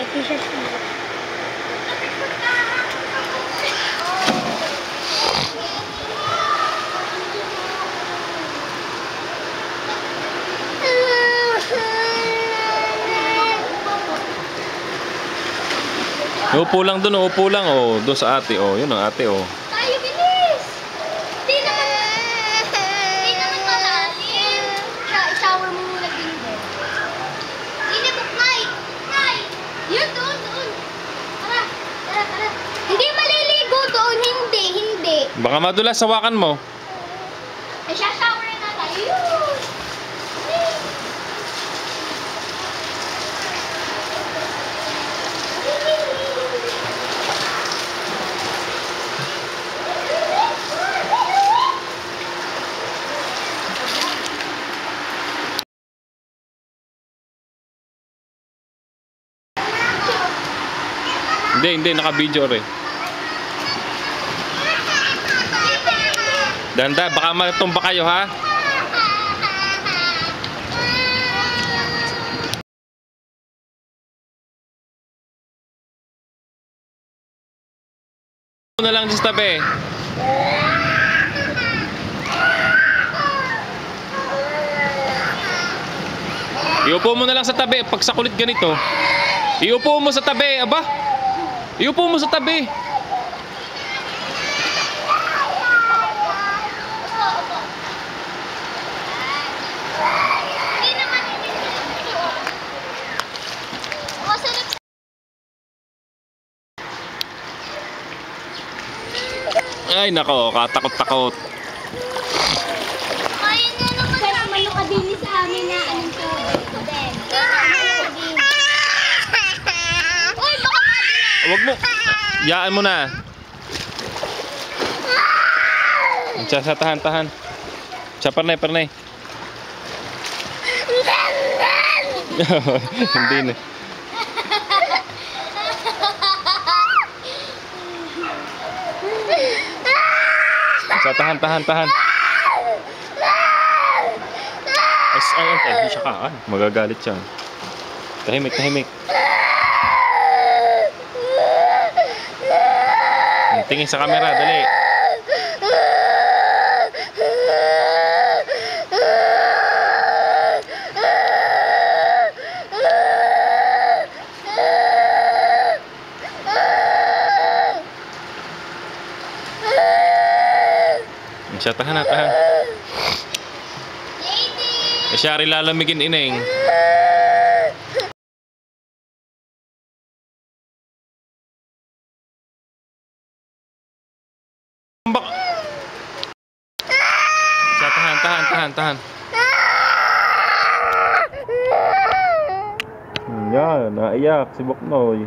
ate, si Shashi. Upo lang dun, upo lang. Oh, doon sa ate. Oh, yun ang ate. Oh. Tayo, bilis! Di naman, di naman malalim. Sha- shower mo muna din din. Hindi mo, Nay! Nay! Yun, doon, doon. Tara, tara, tara. Hindi maliligo doon, hindi, hindi. Baka madulas, sawakan mo. Eh, shower na tayo. Hindi, hindi. Naka-video rin. Danda, baka matumba kayo ha. na lang sa tabi. Iupo mo na lang sa tabi pag sa kulit ganito. Iupo mo sa tabi, aba. Iupo mo sa tabi. Hindi naman hindi. Masarap Ay nako, katakot-takot. Ayun na naman. Kaya mayo ka din sa amin na anong to. Then, Uy, baka mali Wag mo. Yaan mo na. Siya sa tahan, tahan. Siya parnay, parnay. Hindi na. Siya tahan, tahan, tahan. Ay, ay, ay, siya ka. Ay, magagalit siya. Tahimik, tahimik. Tingin sa camera, dali. Siya, tahan na, tahan. Eh, siya rin lalamigin, ineng. Siya, tahan, tahan, tahan, tahan. Yan, naiyak si Boknoy.